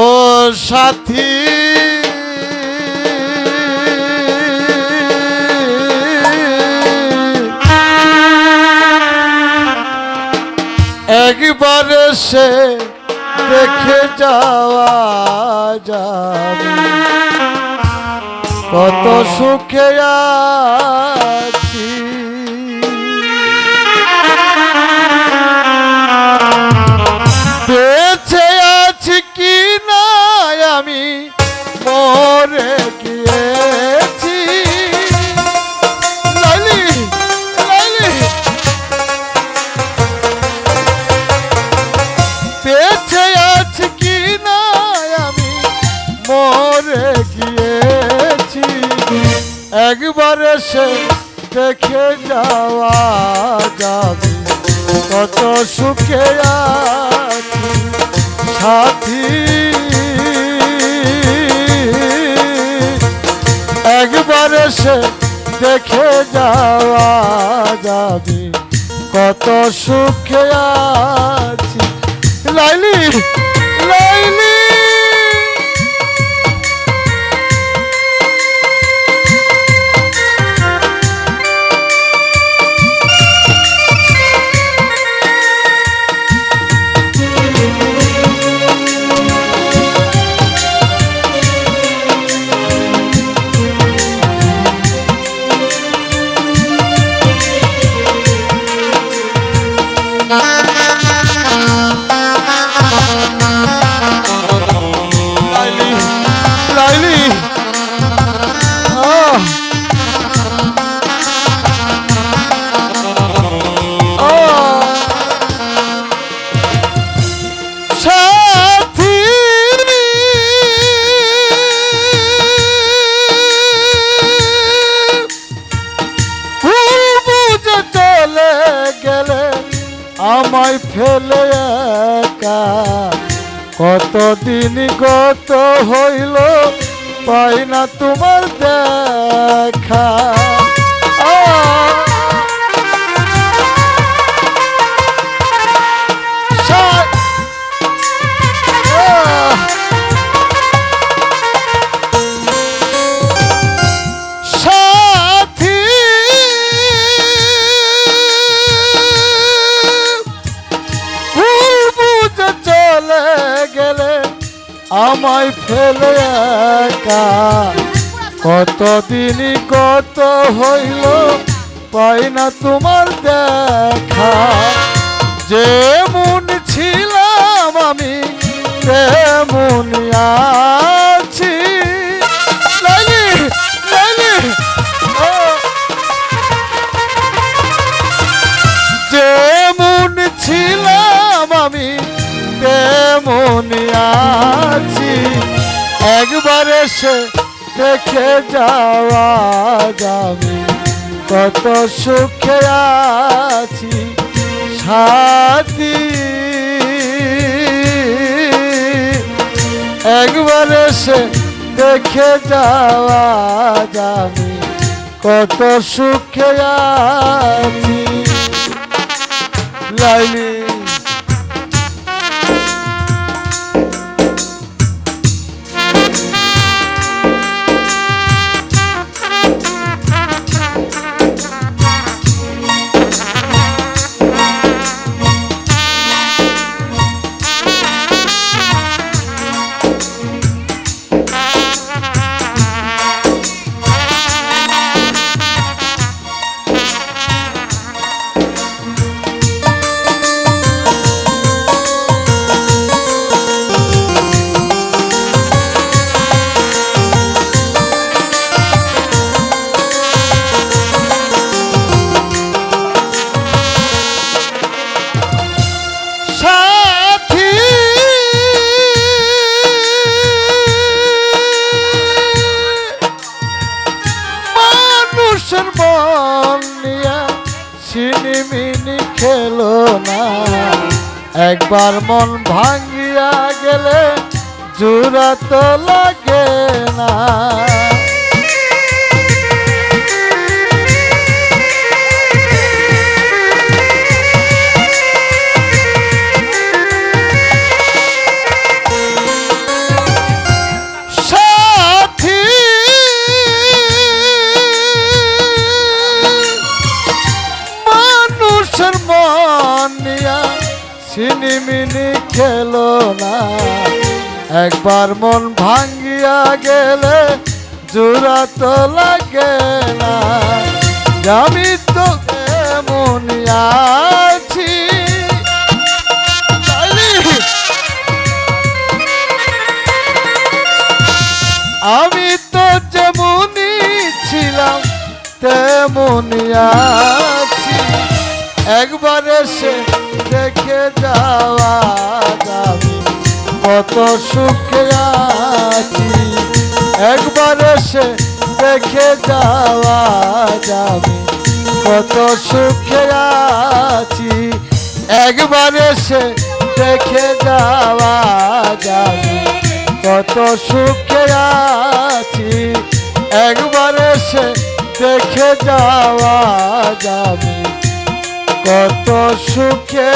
ও সাথী। একবার সে দেখে যাওয়া যাবে। কত সুখে আছি মরে গিয়েছি, একবার এসে দেখে যাওয়া যাবে। কত সুখে আছি, সাথী। একবার এসে দেখে যাওয়া যাবে। কত সুখে আছি। লাইলি লাইলি। আমায় ফেলে একা। কতদিন গত হইল পাই না তোমার দেখা। আমায় ফেলে একা। কতদিন কত হইল, পাই না তোমার দেখা। যেমন ছিলাম আমি তেমন আছি। ও। যেমন ছিলাম আমি তেমন এসে দেখে যাওয়া যাবে কত সুখে আছি সাথী। একবার এসে দেখে যাওয়া যাবে কত সুখে আছি। লাইলি। মানুষের মন নিয়া সিনিমিনি খেলো না। একবার মন ভাঙিয়া গেলে জোড়া তো লাগে না। না। একবার মন ভাঙ্গিয়া গেলে জোড়া তো লাগে না। আমি তো এমন আছি। আমি তো যেমনই ছিলাম, তেমনই আছি। একবার দেখে যাওয়া যাবে। কত সুখে আছি। একবার এসে দেখে যাওয়া যাবে। কত সুখে আছি। একবার এসে দেখে যাওয়া যাবে। কত সুখে আছি। একবার এসে দেখে যাওয়া যাবে। কত সুখে